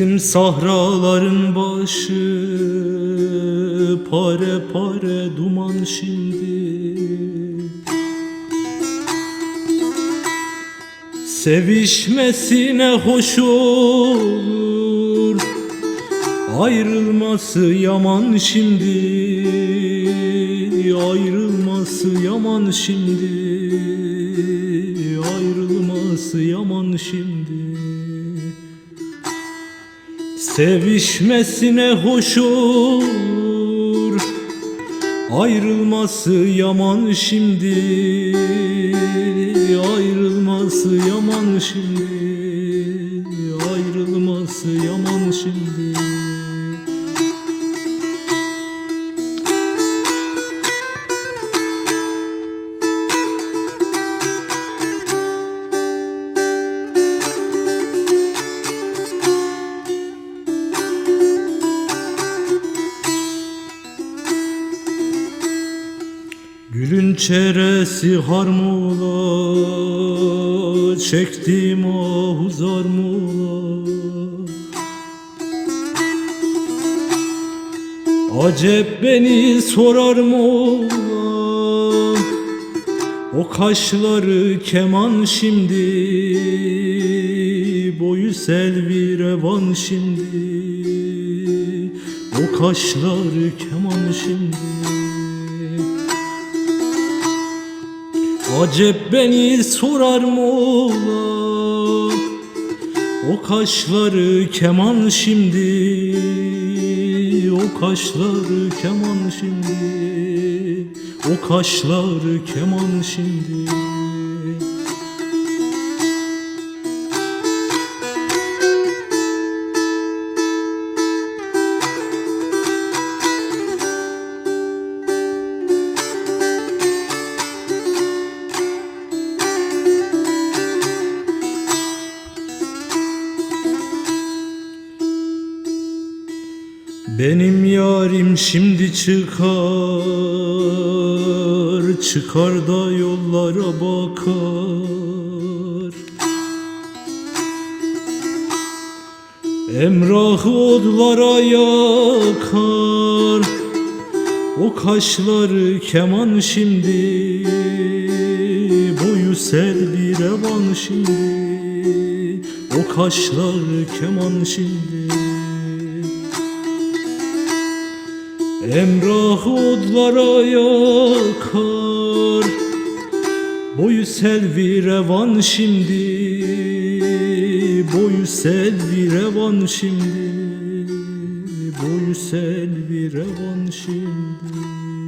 sahraların başı Pare pare duman şimdi. Sevişmesine hoş olur Ayrılması yaman şimdi. Ayrılması yaman şimdi Ayrılması yaman şimdi Sevişmesine hoş olur Ayrılması yaman şimdi. Ayrılması yaman şimdi Ayrılması yaman şimdi çeresi harmola Çektim ahuzar mola Acep beni sorar mola O kaşları keman şimdi Boyu selvi revan şimdi. O kaşları keman şimdi Acep beni sorar mola O kaşları keman şimdi O kaşları keman şimdi O kaşları keman şimdi Benim yarim şimdi çıkar Çıkar da yollara bakar. Emrahı odlara yakar O kaşları keman şimdi Boyu sel bir revan şimdi. O kaşları keman şimdi Emrah odlara yakar. Boyu selvi revan şimdi. Boyu selvi revan şimdi. Boyu selvi revan şimdi